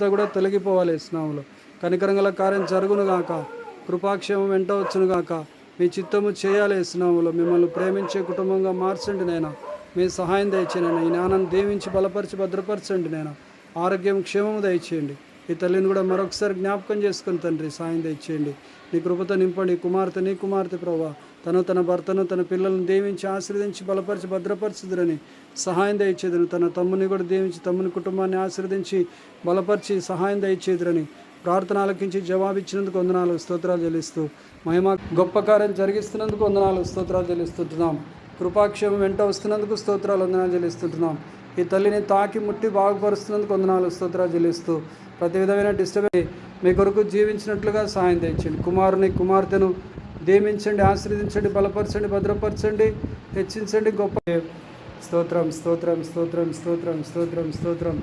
అంతా కూడా తొలగిపోవాలి స్నామంలో కనికరంగల కార్యం జరుగును గాక. కృపాక్షేమం వెంట వచ్చును గాక. మీ చిత్తము చేయాలి స్నామంలో మిమ్మల్ని ప్రేమించే కుటుంబంగా మార్చండి నేను మీ సహాయం దయచేయండి ఈ జ్ఞానాన్ని దీవించి బలపరిచి భద్రపరచండి నేను ఆరోగ్యం క్షేమము దయచేయండి. ఈ తల్లిని కూడా మరొకసారి జ్ఞాపకం చేసుకుని తండ్రి సాయం తెచ్చేయండి నీ కృపతో నింపండి. కుమార్తె నీ కుమార్తె ప్రభా తను తన భర్తను తన పిల్లలను దీవించి ఆశీర్దించి బలపరిచి భద్రపరచుదురని సహాయం దయచేదును తన తమ్ముని కూడా దీవించి తమ్ముని కుటుంబాన్ని ఆశీర్దించి బలపరిచి సహాయం దయచేదురని ప్రార్థన ఆలకించి జవాబిచ్చినందుకు వందనాలు స్తోత్రాలు చెల్లిస్తూ మహిమ గొప్ప కార్యం జరిగిస్తున్నందుకు వందనాలు స్తోత్రాలు చెల్లిస్తుంటున్నాం. కృపాక్షేమం వెంట వస్తున్నందుకు స్తోత్రాలు వందనాలు చెల్లిస్తుంటున్నాం. ఈ తల్లిని తాకి ముట్టి బాగుపరుస్తున్నందుకు వందనాలు స్తోత్రాలు చెల్లిస్తూ ప్రతి విధమైన డిస్టర్బెన్స్ మీ కొరకు జీవించినట్లుగా సాయం తెచ్చండి కుమారుని కుమార్తెను దీమించండి ఆశీర్వదించండి బలపరచండి భద్రపరచండి హెచ్చించండి గొప్ప స్తోత్రం స్తోత్రం స్తోత్రం స్తోత్రం స్తోత్రం స్తోత్రం.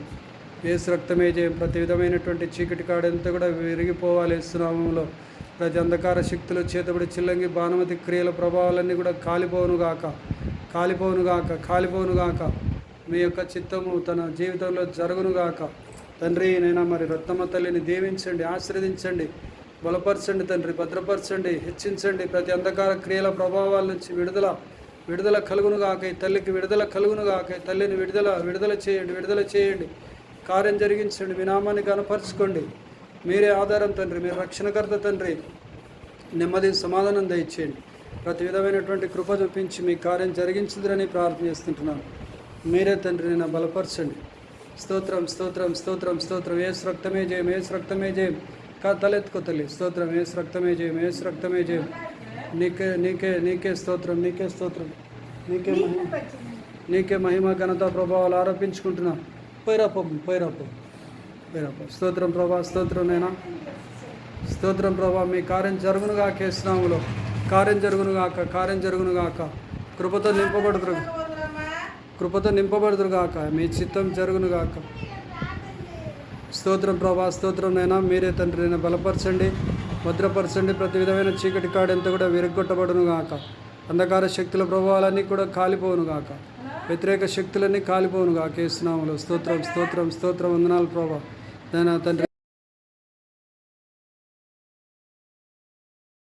ఏసు రక్తమే జయం. ప్రతి విధమైనటువంటి చీకటి కాడంతా కూడా విరిగిపోవాలి సునామంలో ప్రతి అంధకార శక్తులు చేతబడి చిల్లంగి బాణమతి క్రియల ప్రభావాలన్నీ కూడా కాలిపోవును గాక కాలిపోవును గాక కాలిపోవును గాక మీ యొక్క చిత్తము తన జీవితంలో జరుగునుగాక. తండ్రి నైనా మరి రత్నమ్మ తల్లిని దీవించండి ఆశీర్వదించండి బలపరచండి తండ్రి భద్రపరచండి హెచ్చించండి. ప్రతి అంధకార క్రియల ప్రభావాల నుంచి విడుదల విడుదల కలుగునుగాక. తల్లికి విడుదల కలుగునుగాక. తల్లిని విడుదల విడుదల చేయండి విడుదల చేయండి. కార్యం జరిగించండి మీ నామాన్ని కనపరచుకోండి మీరే ఆధారం తండ్రి మీరు రక్షణకర్త తండ్రి. నెమ్మది సమాధానం దయచేయండి. ప్రతి విధమైనటువంటి కృప చూపించి మీ కార్యం జరిగించుదురని ప్రార్థన చేస్తుంటున్నాను. మీరే తండ్రి నేను బలపరచండి. స్తోత్రం స్తోత్రం స్తోత్రం స్తోత్రం. ఏసు రక్తమే జయం ఏసు రక్తమే జయం. కా తలెత్తుకో తల్లి. స్తోత్రం ఏసు రక్తమే జయం ఏసు రక్తమే జయం. నీకే నీకే నీకే స్తోత్రం నీకే స్తోత్రం. నీకే మహిమ నీకే మహిమ ఘనత ప్రభావాలు ఆరోపించుకుంటున్నా. పోయిరాపో పోయిరాపో పైరాప స్తోత్రం ప్రభా స్తోత్రం నేనా స్తోత్రం ప్రభా మీ కార్యం జరుగునుగా కేసునాములో కార్యం జరుగునుగాక కార్యం జరుగునుగాక కృపతో నింపబడుతురు కృపతో నింపబడుతురుగాక మీ చిత్తం జరుగునుగాక స్తోత్రం ప్రభా స్తోత్రం నైనా మీరే తండ్రి నేను బలపరచండి. భద్రపరచండి. ప్రతి విధమైన చీకటి కాడంతా కూడా విరగొట్టబడును గాక. అంధకార శక్తుల ప్రభావాలన్నీ కూడా కాలిపోవును గాక. వ్యతిరేక శక్తులన్నీ కాలిపోవును గాక. కేసునాములు స్తోత్రం స్తోత్రం స్తోత్రం. వందనాలు ప్రభా. నాయనా తండ్రి